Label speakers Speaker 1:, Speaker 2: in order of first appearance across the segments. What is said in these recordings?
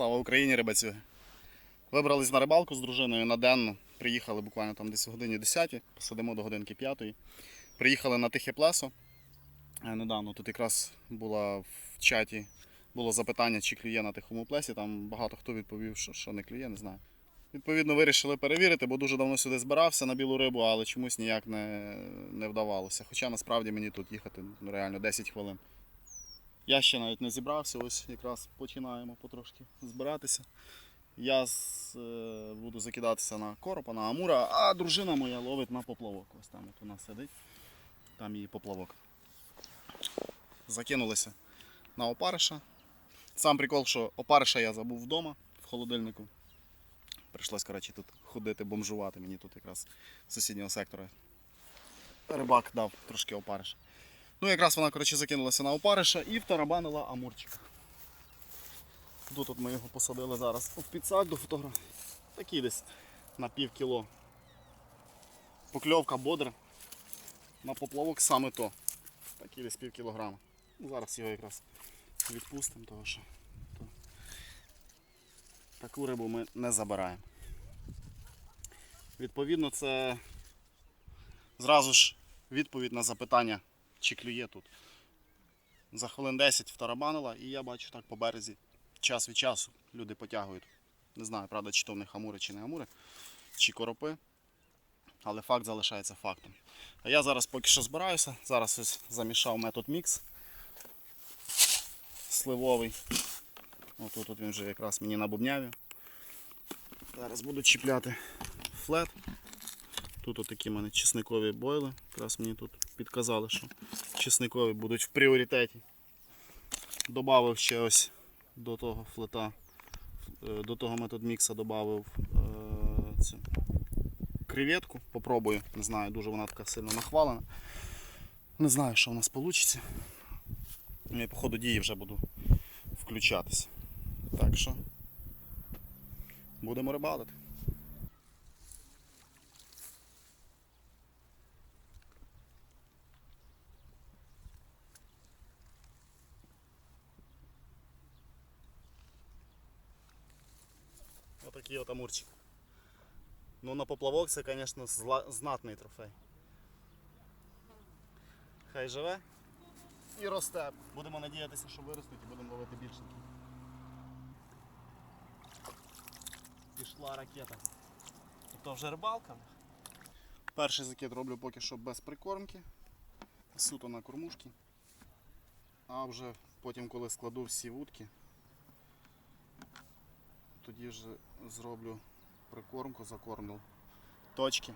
Speaker 1: Слава Україні, рибацю. Вибрались на рибалку з дружиною на денну. Приїхали буквально там десь в годині 10, посадимо до годинки 5. Приїхали на тихе плесо. Е, Недавно тут якраз була в чаті було запитання, чи клює на тихому плесі. Там багато хто відповів, що, що не клює, не знаю. Відповідно, вирішили перевірити, бо дуже давно сюди збирався на білу рибу, але чомусь ніяк не, не вдавалося. Хоча насправді мені тут їхати ну, реально 10 хвилин. Я ще навіть не зібрався, ось якраз починаємо потрошки збиратися. Я з, е, буду закидатися на коропа, на амура, а дружина моя ловить на поплавок. Ось там от вона сидить, там її поплавок. Закинулися на опариша. Сам прикол, що опариша я забув вдома в холодильнику. Прийшлось, коротше, тут ходити, бомжувати мені тут якраз з сусіднього сектора. Рибак дав трошки опариша. Ну, якраз вона коротше, закинулася на опариша і втарабанила амурчика. Тут от ми його посадили зараз в підсак до фотографії. Такий десь на пів кіло. Покльовка бодра. На поплавок саме то. Такий десь пів кілограма. Ну, Зараз його якраз відпустимо, тому що то... таку рибу ми не забираємо. Відповідно, це зразу ж відповідь на запитання, чи клює тут. За хвилин 10 втарабанила і я бачу так по березі час від часу люди потягують. Не знаю, правда, чи то в них амури, чи не амури, чи коропи. Але факт залишається фактом. А я зараз поки що збираюся. Зараз ось замішав метод мікс сливовий. Отут от він вже якраз мені набубняві. Зараз буду чіпляти флет. Тут отакі в мене чесникові бойли. Якраз мені тут підказали, що чесникові будуть в пріоритеті. Добавив ще ось до того флета, е, до того метод мікса додав е, цю креветку. Попробую. Не знаю, дуже вона така сильно нахвалена. Не знаю, що в нас вийде. Я по ходу дії вже буду включатися. Так що будемо рибалити. Отакий от амурчик. Ну на поплавок це, звісно, знатний трофей. Хай живе і росте. Будемо надіятися, що виростуть і будемо ловити більше. Пішла ракета. Тобто вже рибалка. Перший закид роблю поки що без прикормки. Суто на кормушки. А вже потім, коли складу всі вудки, тоді вже зроблю прикормку, закормлю точки.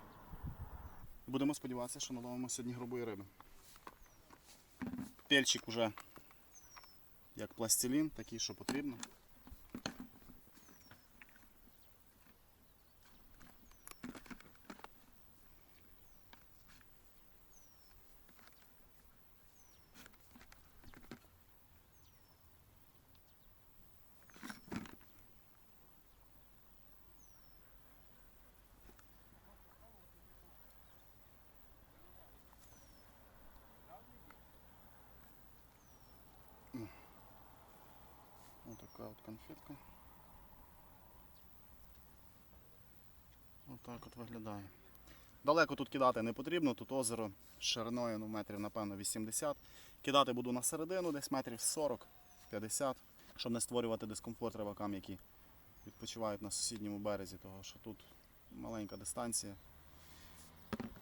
Speaker 1: Будемо сподіватися, що наловимо сьогодні грубої риби. Пельчик уже як пластилін, такий, що потрібно. Ось така от конфетка. Отак от виглядає. Далеко тут кидати не потрібно, тут озеро шириною ну, метрів, напевно, 80. Кидати буду на середину, десь метрів 40-50, щоб не створювати дискомфорт рибакам, які відпочивають на сусідньому березі, того що тут маленька дистанція.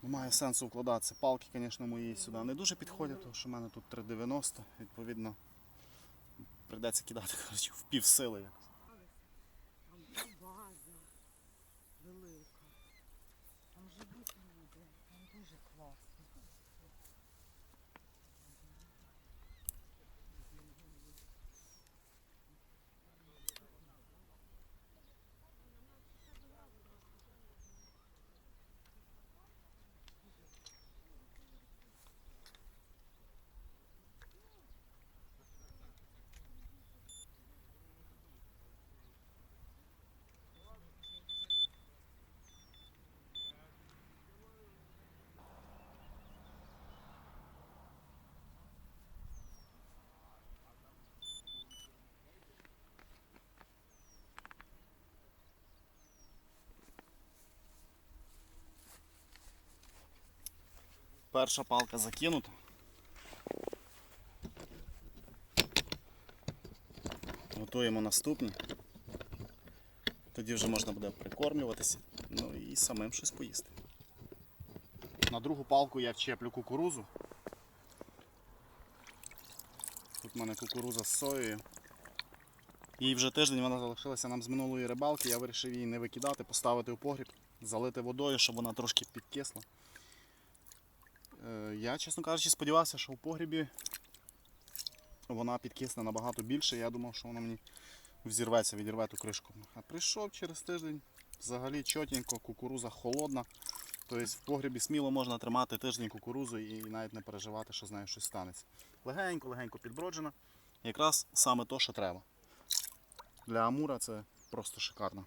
Speaker 1: Немає сенсу вкладатися. Палки, звісно, мої сюди не дуже підходять, тому що в мене тут 3,90, відповідно, прийдеться кидати коротше, в пів сили Перша палка закинута. Готуємо наступні. Тоді вже можна буде прикормлюватися, ну і самим щось поїсти. На другу палку я вчеплю кукурузу. Тут в мене кукуруза з соєю. Їй вже тиждень вона залишилася нам з минулої рибалки. Я вирішив її не викидати, поставити у погріб, залити водою, щоб вона трошки підкисла. Е, Я, чесно кажучи, сподівався, що в погрібі вона підкисне набагато більше. Я думав, що вона мені взірветься, відірве ту кришку. А прийшов через тиждень, взагалі чотенько, кукуруза холодна. Тобто в погрібі сміло можна тримати тиждень кукурузу і навіть не переживати, що з нею щось станеться. Легенько, легенько підброджена. Якраз саме то, що треба. Для амура це просто шикарна.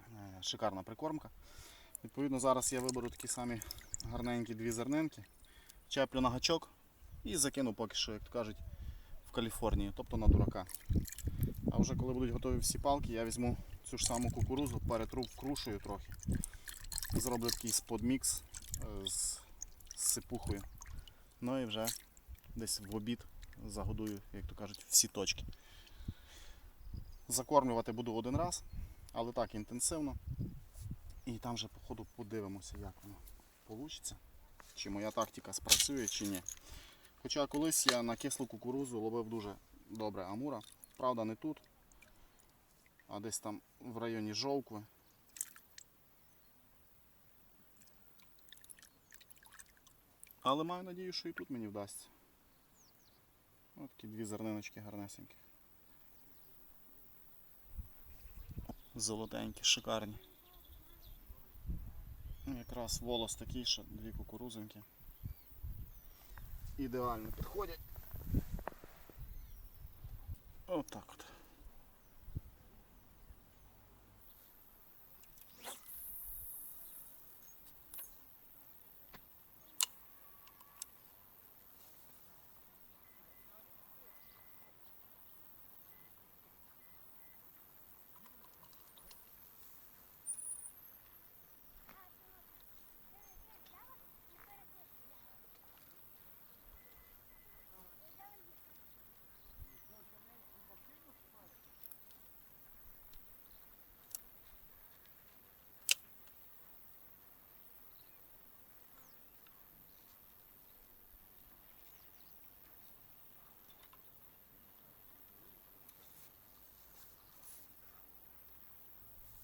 Speaker 1: е, Шикарна прикормка. Відповідно, зараз я виберу такі самі гарненькі дві зернинки, чеплю на гачок і закину поки що, як то кажуть, в Каліфорнії, тобто на дурака. А вже коли будуть готові всі палки, я візьму цю ж саму кукурузу, перетру вкрушую трохи. Зроблю такий сподмікс е, з сипухою. Ну і вже десь в обід загодую, як то кажуть, всі точки. Закормлювати буду один раз, але так інтенсивно. І там вже по ходу подивимося, як воно вийде. Чи моя тактика спрацює, чи ні. Хоча колись я на кислу кукурузу ловив дуже добре амура. Правда, не тут, а десь там в районі жовкви. Але маю надію, що і тут мені вдасться. Ось такі дві зерниночки гарнесенькі. Золотенькі, шикарні. Ну, Якраз волос такий, що дві кукурузинки. Ідеально підходять. Отак от.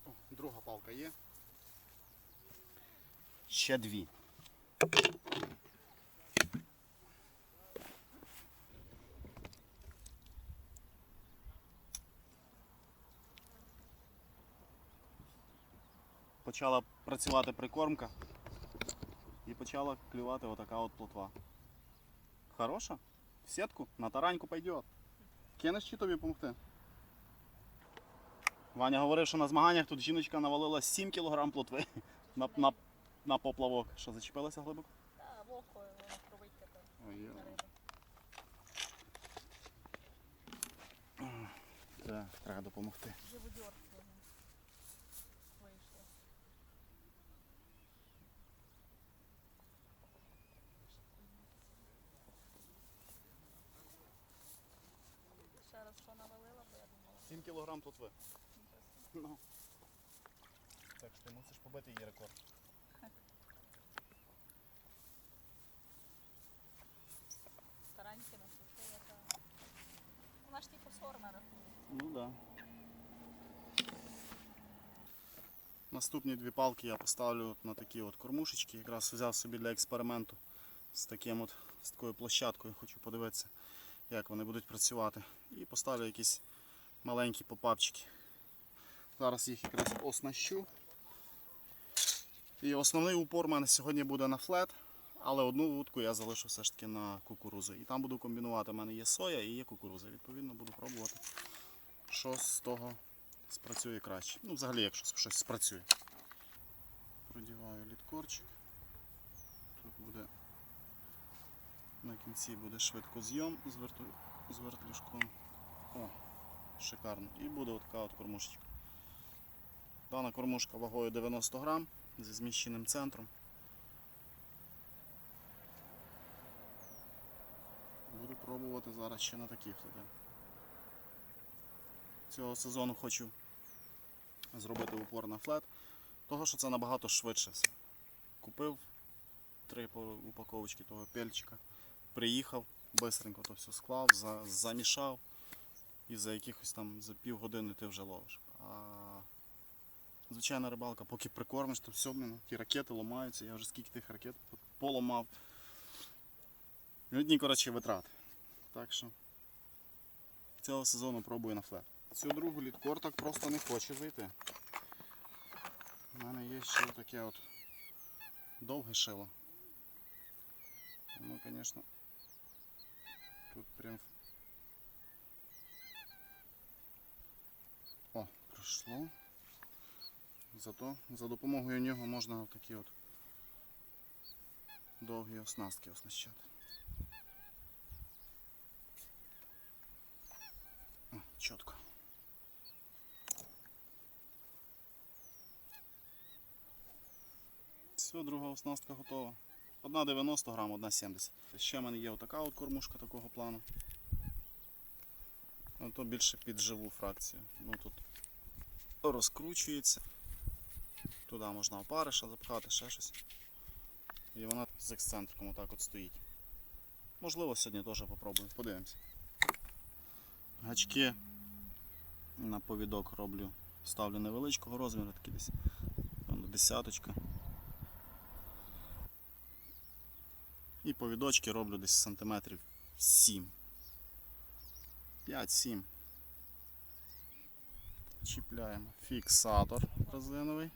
Speaker 1: О, друга палка є. Ще дві. Почала працювати прикормка і почала клювати отака от плотва. Хороша? В сітку? На тараньку пойдет. Кинеш чи тобі допомогти? Ваня говорив, що на змаганнях тут жіночка навалила 7 кг плотви на, на, на поплавок. Що, зачепилася глибоко?
Speaker 2: Та, в око воно кровить на рибу.
Speaker 1: Так, треба допомогти.
Speaker 2: Живодьорство вийшло. Ще раз що навалила, бо я думала.
Speaker 1: 7 кг плотви. Ну. Так що ти мусиш побити її рекорд.
Speaker 2: Тараньки на суші. Вона ж типу сормера.
Speaker 1: Ну так. Да. Наступні дві палки я поставлю на такі от кормушечки. Якраз взяв собі для експерименту з таким от, з такою площадкою. Хочу подивитися, як вони будуть працювати. І поставлю якісь маленькі попапчики. Зараз їх якраз оснащу. І основний упор у мене сьогодні буде на флет, але одну вудку я залишу все ж таки на кукурузу. І там буду комбінувати. У мене є соя і є кукуруза. Відповідно, буду пробувати, що з того спрацює краще. Ну, взагалі, якщо щось спрацює. Продіваю літкорчик. Тут буде на кінці буде швидкозйом з, верту... з вертлюжком. О, шикарно. І буде така от кормушечка. Дана кормушка вагою 90 грам зі зміщеним центром. Буду пробувати зараз ще на таких зайдемо. Цього сезону хочу зробити упор на флет, того що це набагато швидше все. Купив три упаковочки того пельчика, приїхав, швидко то все склав, замішав і за якихось там за пів години ти вже ловиш. А звичайна рибалка, поки прикормиш, то все, блін, ті ракети ламаються, я вже скільки тих ракет поламав. Одні, коротше, витрати. Так що цього сезону пробую на флет. Цю другу літкор так просто не хоче зайти. У мене є ще таке от довге шило. Ну, звісно, тут прям. О, пройшло. Зато за допомогою нього можна такі от довгі оснастки оснащати. О, чітко. Все, друга оснастка готова. Одна 90 грам, одна 70. Ще в мене є отака от кормушка такого плану. Ну, то більше під живу фракцію. Ну тут розкручується. Туди можна опариша запхати, ще щось. І вона з ексцентриком отак от стоїть. Можливо, сьогодні теж попробую. Подивимося. Гачки на повідок роблю. Ставлю невеличкого розміру, такі десь десяточка. І повідочки роблю десь сантиметрів 7. 5-7. Чіпляємо фіксатор резиновий.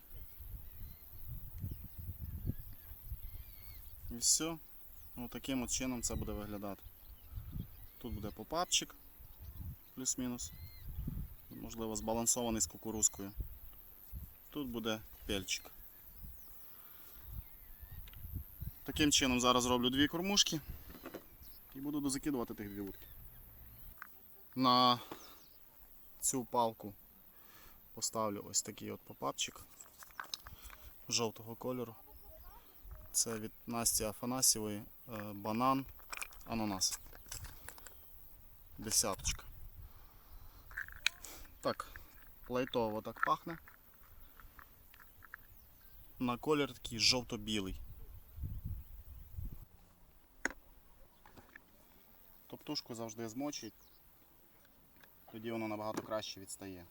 Speaker 1: І все. Ось таким от чином це буде виглядати. Тут буде попапчик, плюс-мінус. Можливо, збалансований з кукурузкою. Тут буде пельчик. Таким чином зараз роблю дві кормушки і буду дозакидувати тих дві вудки. На цю палку поставлю ось такий от попапчик жовтого кольору. Це від Насті Афанасьєвої е, банан, ананас. Десяточка. Так, лайтово так пахне. На колір такий жовто-білий. Топтушку завжди змочують, тоді воно набагато краще відстає.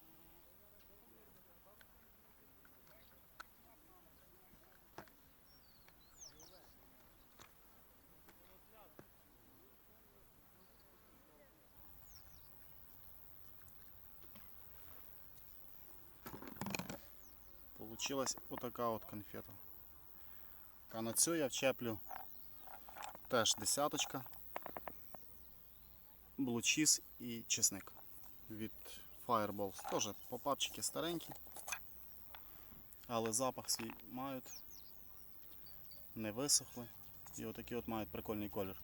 Speaker 1: Получилась отака от конфета. А на цю я вчеплю теж десяточка, блучіс і чесник від Fireballs. Теж попапчики старенькі, але запах свій мають, не висохли. І отакі от мають прикольний колір.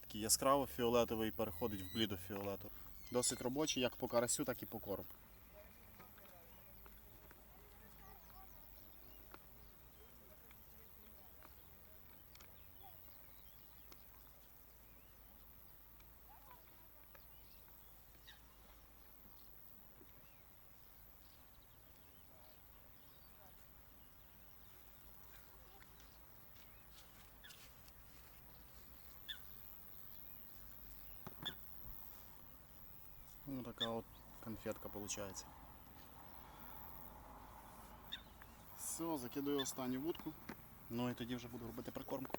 Speaker 1: Такий яскраво фіолетовий переходить в блідо-фіолетовий. Досить робочий як по карасю, так і по коробу. Ну такая вот конфетка получается. Все, закидаю останню вудку. Ну і тоді вже буду робити прикормку.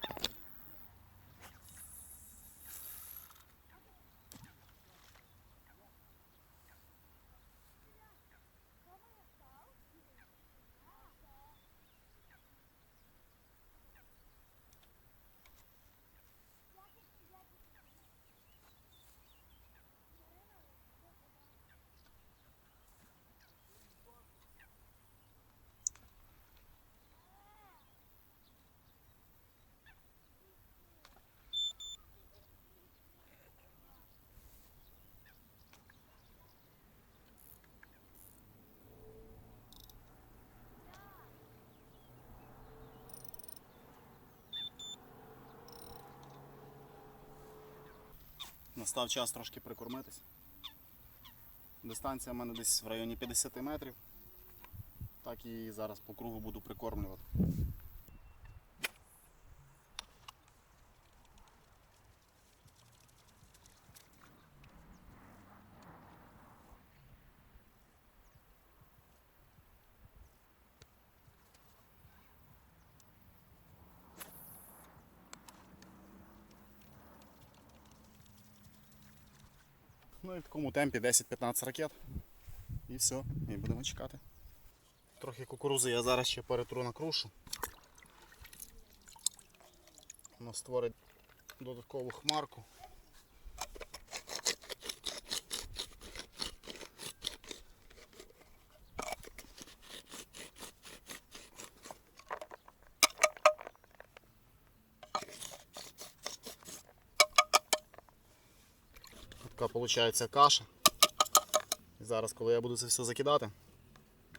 Speaker 1: Настав час трошки прикормитись. Дистанція в мене десь в районі 50 метрів. Так і зараз по кругу буду прикормлювати. Ну і в такому темпі 10-15 ракет. І все, і будемо чекати. Трохи кукурузи я зараз ще перетру на крушу. Воно створить додаткову хмарку. Така виходить каша. Зараз, коли я буду це все закидати,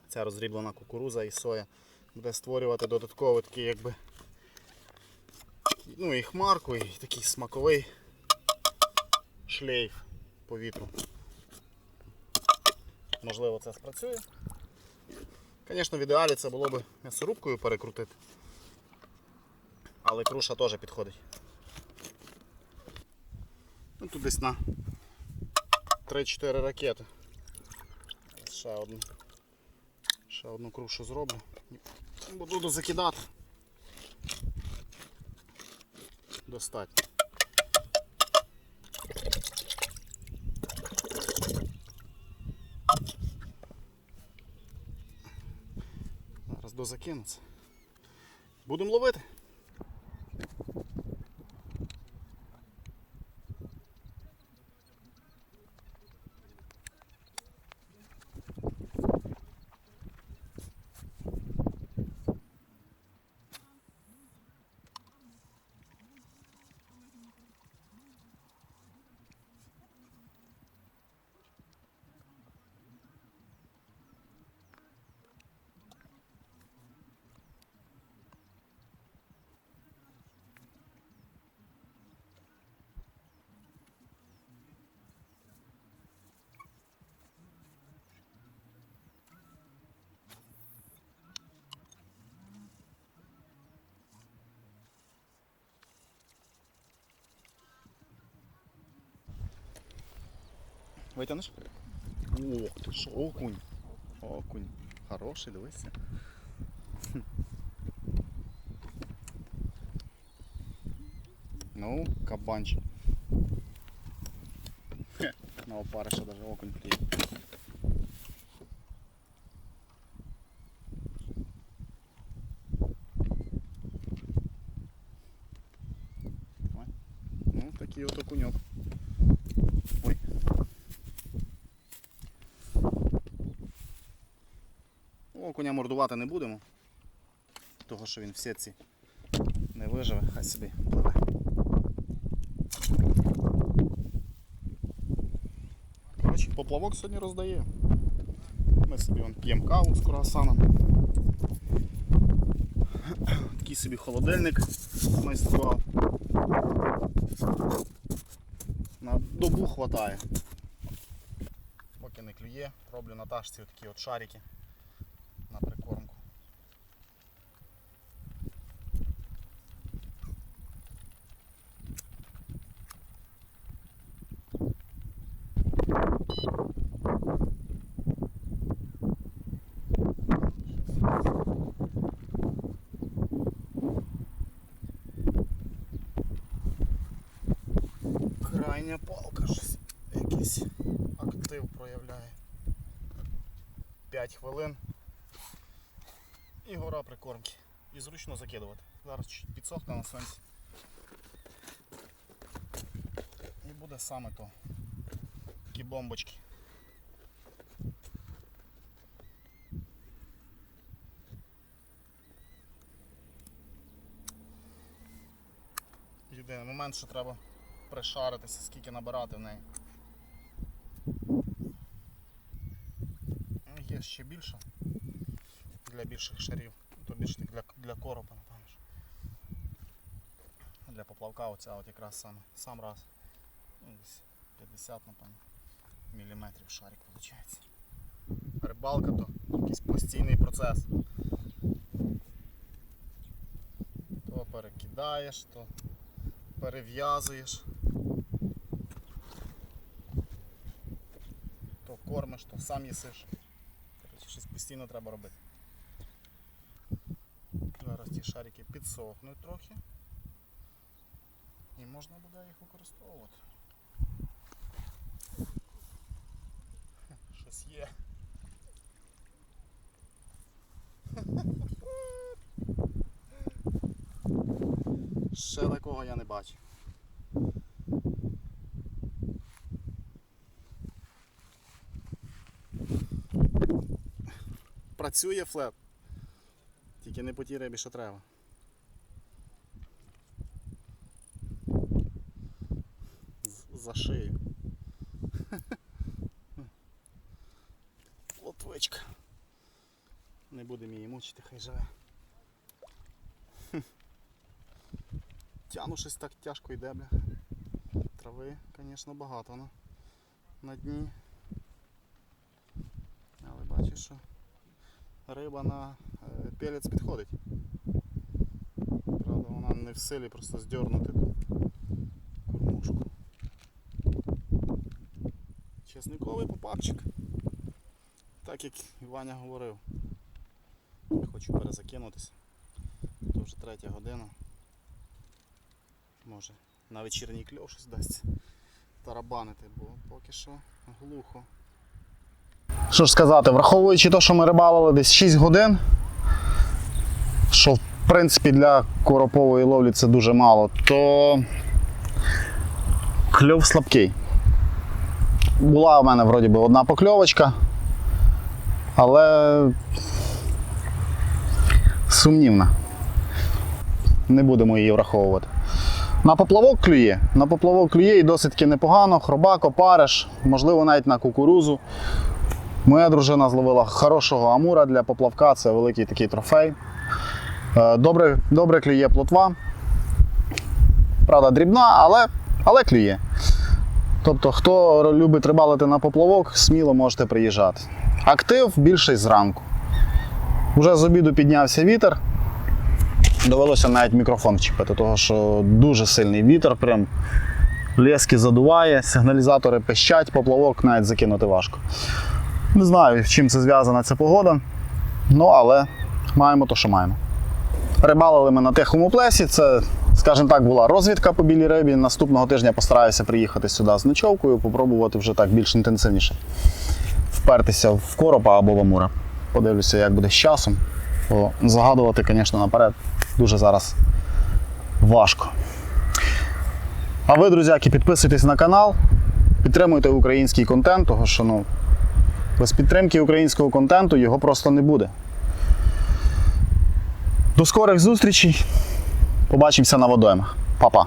Speaker 1: ця розріблена кукуруза і соя буде створювати додатковий такий якби ну і хмарку, і такий смаковий шлейф повітру. Можливо, це спрацює. Звісно, в ідеалі це було б м'ясорубкою перекрутити. Але круша теж підходить. Ну, тут десь на 3-4 ракети. Ще одну. Ще одну крушу зроблю. Буду закидати. Достатньо. Зараз дозакинуться. Будемо ловити. Витягнеш? Ох ти ж, окунь. Окунь. Хороший, дивися. Ну, кабанчик. На опариша даже окунь клеит. Ну, такий от окуньок. Окуня мордувати не будемо, того що він в сітці не виживе, хай собі пливе. Коротше, поплавок сьогодні роздає. Ми собі п'ємо каву з круасаном. Такий собі холодильник майстрував. На добу хватає. Поки не клює, роблю на ташці такі от шарики на прикормку. Крайня палка щось якийсь актив проявляє. 5 хвилин і гора прикормки. І зручно закидувати. Зараз підсохне на сонці. І буде саме то. Такі бомбочки. Єдиний момент, що треба пришаритися, скільки набирати в неї. Є ще більше для більших шарів, то більше для, для коропа, напевно. Для поплавка оця от якраз саме, сам раз. Ну, десь 50, напевно, міліметрів шарик виходить. Рибалка то якийсь постійний процес. То перекидаєш, то перев'язуєш. То кормиш, то сам їсиш. Постійно треба робити. Зараз ті шарики підсохнуть трохи. І можна буде їх використовувати. Щось є. Ще такого я не бачив. Працює флет. Тільки не по тій рибі, що треба. За шию. Лотвичка. Не будемо її мучити, хай живе. Тяну щось так тяжко йде, бля. Трави, звісно, багато на, на дні. Але бачиш, що риба на е, пелець підходить. Правда, вона не в силі просто здернути кормушку. Чесниковий попапчик. Так як і Ваня говорив. Я хочу перезакинутися. То вже третя година. Може на вечірній кльов щось дасть тарабанити, бо поки що глухо. Що ж сказати, враховуючи те, що ми рибалили десь 6 годин, що в принципі для коропової ловлі це дуже мало, то кльов слабкий. Була у мене вроді би одна покльовочка, але сумнівна. Не будемо її враховувати. На поплавок клює. На поплавок клює і досить таки непогано. Хробак, опариш, можливо, навіть на кукурузу. Моя дружина зловила хорошого амура для поплавка, це великий такий трофей. Е, Добре, добре клює плотва. Правда, дрібна, але, але клює. Тобто, хто любить рибалити на поплавок, сміло можете приїжджати. Актив більший зранку. Уже з обіду піднявся вітер. Довелося навіть мікрофон вчепити, тому що дуже сильний вітер, прям лески задуває, сигналізатори пищать, поплавок навіть закинути важко. Не знаю, з чим це зв'язана ця погода. Ну, але маємо то, що маємо. Рибалили ми на тихому плесі. Це, скажімо так, була розвідка по білій рибі. Наступного тижня постараюся приїхати сюди з ночовкою, попробувати вже так більш інтенсивніше впертися в коропа або в амура. Подивлюся, як буде з часом. Бо загадувати, звісно, наперед дуже зараз важко. А ви, друзяки, підписуйтесь на канал, підтримуйте український контент, тому що ну, без підтримки українського контенту його просто не буде. До скорих зустрічей. Побачимося на водоймах. Па-па.